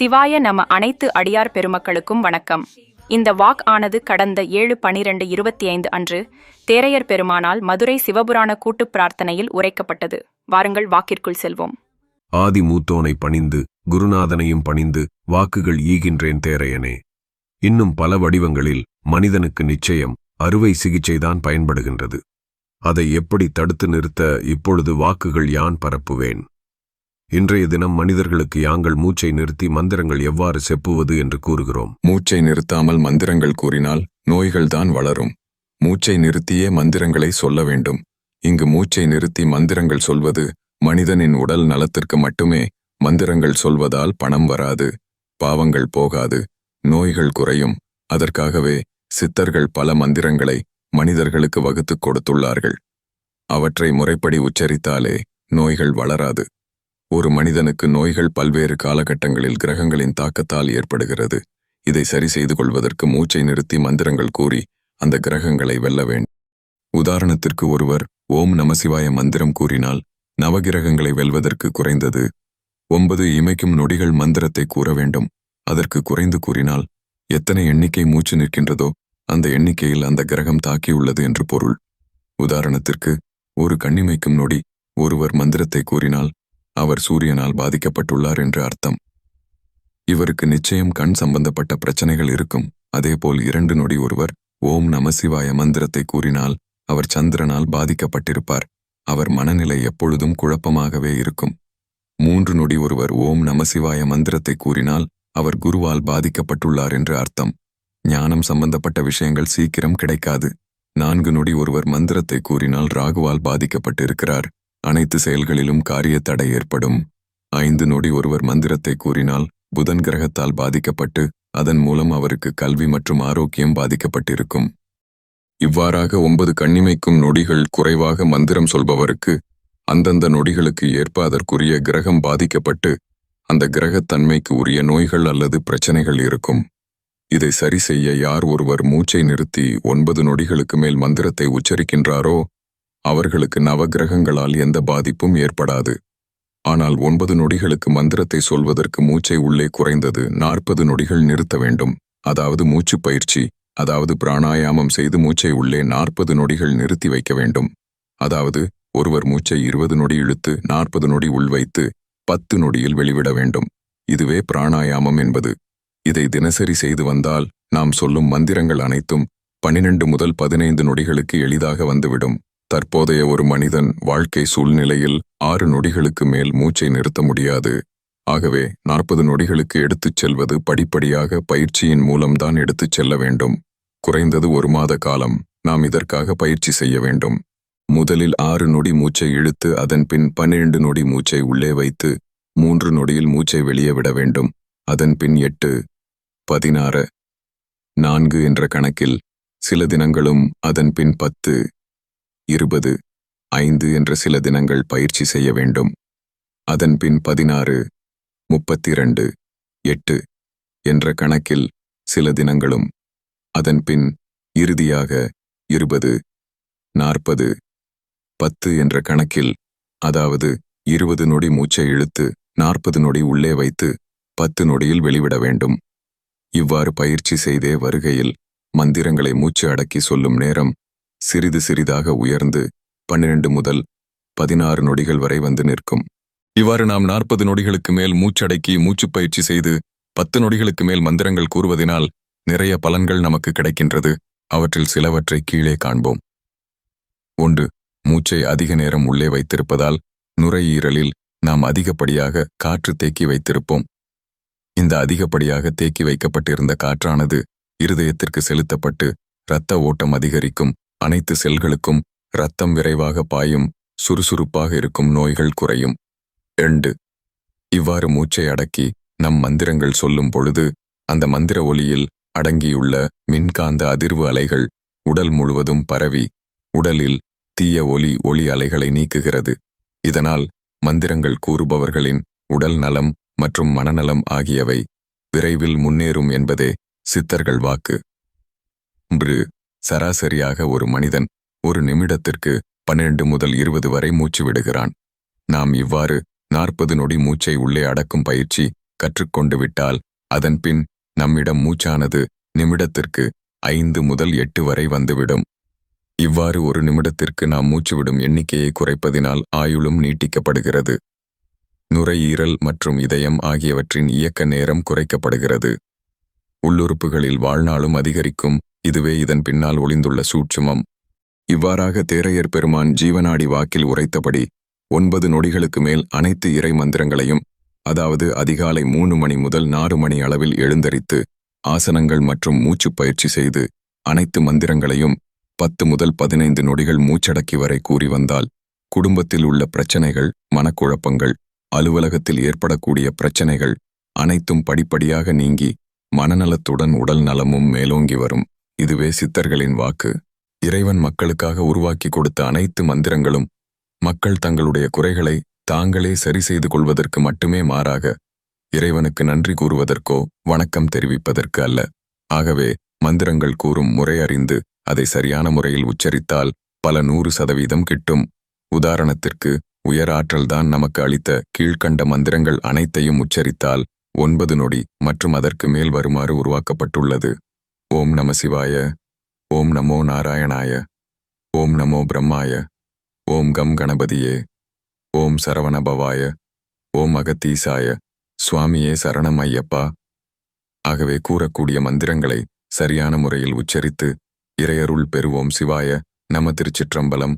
சிவாய நம அனைத்து அடியார் பெருமக்களுக்கும் வணக்கம். இந்த வாக் ஆனது கடந்த ஏழு பனிரெண்டு இருபத்தி ஐந்து அன்று தேரையர் பெருமானால் மதுரை சிவபுராண கூட்டுப் பிரார்த்தனையில் உரைக்கப்பட்டது. வாருங்கள் வாக்கிற்குள் செல்வோம். ஆதி மூத்தோனை பணிந்து குருநாதனையும் பணிந்து வாக்குகள் ஈகின்றேன் தேரையனே. இன்னும் பல வடிவங்களில் மனிதனுக்கு நிச்சயம் அறுவை சிகிச்சைதான் பயன்படுகின்றது. அதை எப்படி தடுத்து நிறுத்த இப்பொழுது வாக்குகள் யான் பரப்புவேன்? இன்றைய தினம் மனிதர்களுக்கு யாங்கள் மூச்சை நிறுத்தி மந்திரங்கள் எவ்வாறு செப்புவது என்று கூறுகிறோம். மூச்சை நிறுத்தாமல் மந்திரங்கள் கூறினால் நோய்கள்தான் வளரும். மூச்சை நிறுத்தியே மந்திரங்களை சொல்ல வேண்டும். இங்கு மூச்சை நிறுத்தி மந்திரங்கள் சொல்வது மனிதனின் உடல் நலத்திற்கு மட்டுமே மந்திரங்கள் சொல்வதால் பணம் வராது பாவங்கள் போகாது நோய்கள் குறையும். அதற்காகவே சித்தர்கள் பல மந்திரங்களை மனிதர்களுக்கு வகுத்துக் கொடுத்துள்ளார்கள். அவற்றை முறைப்படி உச்சரித்தாலே நோய்கள் வளராது. ஒரு மனிதனுக்கு நோய்கள் பல்வேறு காலகட்டங்களில் கிரகங்களின் தாக்கத்தால் ஏற்படுகிறது. இதை சரி செய்து கொள்வதற்கு மூச்சை நிறுத்தி மந்திரங்கள் கூறி அந்த கிரகங்களை வெல்ல வேண்டும் உதாரணத்திற்கு ஒருவர் ஓம் நமசிவாய மந்திரம் கூறினால் நவகிரகங்களை வெல்வதற்கு குறைந்தது ஒன்பது இமைக்கும் நொடிகள் மந்திரத்தை கூற வேண்டும். அதற்கு குறைந்து கூறினால் எத்தனை எண்ணிக்கை மூச்சு நிற்கின்றதோ அந்த எண்ணிக்கையில் அந்த கிரகம் தாக்கியுள்ளது என்று பொருள். உதாரணத்திற்கு ஒரு கண்ணிமைக்கும் நொடி ஒருவர் மந்திரத்தை கூறினால் அவர் சூரியனால் பாதிக்கப்பட்டுள்ளார் என்று அர்த்தம். இவருக்கு நிச்சயம் கண் சம்பந்தப்பட்ட பிரச்சனைகள் இருக்கும். அதேபோல் இரண்டு நொடி ஒருவர் ஓம் நமசிவாய மந்திரத்தை கூறினால் அவர் சந்திரனால் பாதிக்கப்பட்டிருப்பார். அவர் மனநிலை எப்பொழுதும் குழப்பமாகவே இருக்கும். மூன்று நொடி ஒருவர் ஓம் நமசிவாய மந்திரத்தை கூறினால் அவர் குருவால் பாதிக்கப்பட்டுள்ளார் என்று அர்த்தம். ஞானம் சம்பந்தப்பட்ட விஷயங்கள் சீக்கிரம் கிடைக்காது. நான்கு நொடி ஒருவர் மந்திரத்தை கூறினால் ராகுவால் பாதிக்கப்பட்டிருக்கிறார். அனைத்து செயல்களிலும் காரிய தடை ஏற்படும். ஐந்து நொடி ஒருவர் மந்திரத்தை கூறினால் புதன் கிரகத்தால் பாதிக்கப்பட்டு அதன் மூலம் அவருக்கு கல்வி மற்றும் ஆரோக்கியம் பாதிக்கப்பட்டிருக்கும். இவ்வாறாக ஒன்பது கண்ணிமைக்கும் நொடிகள் குறைவாக மந்திரம் சொல்பவருக்கு அந்தந்த நொடிகளுக்கு ஏற்ப அதற்குரிய கிரகம் பாதிக்கப்பட்டு அந்த கிரகத்தன்மைக்கு உரிய நோய்கள் அல்லது பிரச்சனைகள் இருக்கும். இதை சரி செய்ய யார் ஒருவர் மூச்சை நிறுத்தி ஒன்பது நொடிகளுக்கு மேல் மந்திரத்தை உச்சரிக்கின்றாரோ அவர்களுக்கு நவகிரகங்களால் எந்த பாதிப்பும் ஏற்படாது. ஆனால் ஒன்பது நொடிகளுக்கு மந்திரத்தை சொல்வதற்கு மூச்சை உள்ளே குறைந்தது நாற்பது நொடிகள் நிறுத்த வேண்டும். அதாவது மூச்சு பயிற்சி அதாவது பிராணாயாமம் செய்து மூச்சை உள்ளே நாற்பது நொடிகள் நிறுத்தி வைக்க வேண்டும். அதாவது ஒருவர் மூச்சை இருபது நொடி இழுத்து நாற்பது நொடி உள்வைத்து பத்து நொடியில் வெளிவிட வேண்டும். இதுவே பிராணாயாமம் என்பது. இதை தினசரி செய்து வந்தால் நாம் சொல்லும் மந்திரங்கள் அனைத்தும் பனிரெண்டு முதல் பதினைந்து நொடிகளுக்கு எளிதாக வந்துவிடும். தற்போதைய ஒரு மனிதன் வாழ்க்கை சூழ்நிலையில் ஆறு நொடிகளுக்கு மேல் மூச்சை நிறுத்த முடியாது. ஆகவே நாற்பது நொடிகளுக்கு எடுத்துச் செல்வது படிப்படியாக பயிற்சியின் மூலம்தான் எடுத்துச் செல்ல வேண்டும். குறைந்தது ஒரு மாத காலம் நாம் இதற்காக பயிற்சி செய்ய வேண்டும். முதலில் ஆறு நொடி மூச்சை இழுத்து அதன் பின் பன்னிரண்டு நொடி மூச்சை உள்ளே வைத்து மூன்று நொடியில் மூச்சை வெளியே விட வேண்டும். அதன் பின் எட்டு பதினாறு நான்கு என்ற கணக்கில் சில தினங்களும் அதன் பின் பத்து இருபது ஐந்து என்ற சில தினங்கள் பயிற்சி செய்ய வேண்டும். அதன் பின் பதினாறு முப்பத்திரண்டு எட்டு என்ற கணக்கில் சில தினங்களும் அதன் பின் இறுதியாக இருபது நாற்பது பத்து என்ற கணக்கில் அதாவது இருபது நொடி மூச்சை இழுத்து நாற்பது நொடி உள்ளே வைத்து பத்து நொடியில் வெளிவிட வேண்டும். இவ்வாறு பயிற்சி செய்தே வருகையில் மந்திரங்களை மூச்சு அடக்கி சொல்லும் நேரம் சிறிது சிறிதாக உயர்ந்து பன்னிரண்டு முதல் பதினாறு நொடிகள் வரை வந்து நிற்கும். இவ்வாறு நாம் நாற்பது நொடிகளுக்கு மேல் மூச்சடக்கி மூச்சுப் பயிற்சி செய்து பத்து நொடிகளுக்கு மேல் மந்திரங்கள் கூறுவதினால் நிறைய பலன்கள் நமக்கு கிடைக்கின்றது. அவற்றில் சிலவற்றை கீழே காண்போம். ஒன்று மூச்சை அதிக நேரம் உள்ளே வைத்திருப்பதால் நுரையீரலில் நாம் அதிகப்படியாக காற்று தேக்கி வைத்திருப்போம். இந்த அதிகப்படியாக தேக்கி வைக்கப்பட்டிருந்த காற்றானது இருதயத்திற்கு செலுத்தப்பட்டு இரத்த ஓட்டம் அதிகரிக்கும். அனைத்து செல்களுக்கும் இரத்தம் விரைவாக பாயும் சுறுசுறுப்பாக இருக்கும் நோய்கள் குறையும். இரண்டு இவ்வாறு மூச்சை அடக்கி நம் மந்திரங்கள் சொல்லும் பொழுது அந்த மந்திர ஒளியில் அடங்கியுள்ள மின்காந்த அதிர்வு அலைகள் உடல் முழுவதும் பரவி உடலில் தீய ஒலி ஒளி அலைகளை நீக்குகிறது. இதனால் மந்திரங்கள் கூறுபவர்களின் உடல் நலம் மற்றும் மனநலம் ஆகியவை விரைவில் முன்னேறும் என்பதே சித்தர்கள் வாக்கு. சராசரியாக ஒரு மனிதன் ஒரு நிமிடத்திற்கு பன்னிரண்டு முதல் இருபது வரை மூச்சு விடுகிறான். நாம் இவ்வாறு நாற்பது நொடி மூச்சை உள்ளே அடக்கும் பயிற்சி கற்றுக்கொண்டு விட்டால் அதன்பின் நம்மிடம் மூச்சானது நிமிடத்திற்கு ஐந்து முதல் எட்டு வரை வந்துவிடும். இவ்வாறு ஒரு நிமிடத்திற்கு நாம் மூச்சுவிடும் எண்ணிக்கையை குறைப்பதினால் ஆயுளும் நீட்டிக்கப்படுகிறது. நுரையீரல் மற்றும் இதயம் ஆகியவற்றின் இயக்க நேரம் குறைக்கப்படுகிறது. உள்ளுறுப்புகளில் வாழ்நாளும் அதிகரிக்கும் இதுவே இதன் பின்னால் ஒளிந்துள்ள சூட்சுமம். இவ்வாறாக தேரையர் பெருமான் ஜீவனாடி வாக்கில் உரைத்தபடி ஒன்பது நொடிகளுக்கு மேல் அனைத்து இறை மந்திரங்களையும் அதாவது அதிகாலை மூணு மணி முதல் நாறு மணி அளவில் எழுந்தரித்து ஆசனங்கள் மற்றும் மூச்சுப் பயிற்சி செய்து அனைத்து மந்திரங்களையும் பத்து முதல் பதினைந்து நொடிகள் மூச்சடக்கி வரை கூறி வந்தால் குடும்பத்தில் உள்ள பிரச்சனைகள் மனக்குழப்பங்கள் அலுவலகத்தில் ஏற்படக்கூடிய பிரச்சனைகள் அனைத்தும் படிப்படியாக நீங்கி மனநலத்துடன் உடல் நலமும் மேலோங்கி வரும். இதுவே சித்தர்களின் வாக்கு. இறைவன் மக்களுக்காக உருவாக்கி கொடுத்த அனைத்து மந்திரங்களும் மக்கள் தங்களுடைய குறைகளை தாங்களே சரி செய்து கொள்வதற்கு மட்டுமே மாறாக இறைவனுக்கு நன்றி கூறுவதற்கோ வணக்கம் தெரிவிப்பதற்கு அல்ல. ஆகவே மந்திரங்கள் கூறும் முறை அறிந்து அதை சரியான முறையில் உச்சரித்தால் பல நூறு சதவீதம் கிட்டும். உதாரணத்திற்கு உயர் ஆற்றல்தான் நமக்கு அளித்த கீழ்க்கண்ட மந்திரங்கள் அனைத்தையும் உச்சரித்தால் ஒன்பது நொடி மற்றும் அதற்கு மேல் வருமாறு உருவாக்கப்பட்டுள்ளது. ஓம் நம சிவாய ஓம் நமோ நாராயணாய ஓம் நமோ பிரம்மாய ஓம் கம் கணபதியே ஓம் சரவணபவாய ஓம் அகத்தீசாய சுவாமியே சரணம் ஐயப்பா. ஆகவே கூறக்கூடிய மந்திரங்களை சரியான முறையில் உச்சரித்து இறையருள் பெறுவோம் சிவாய நம திருச்சிற்றம்பலம்.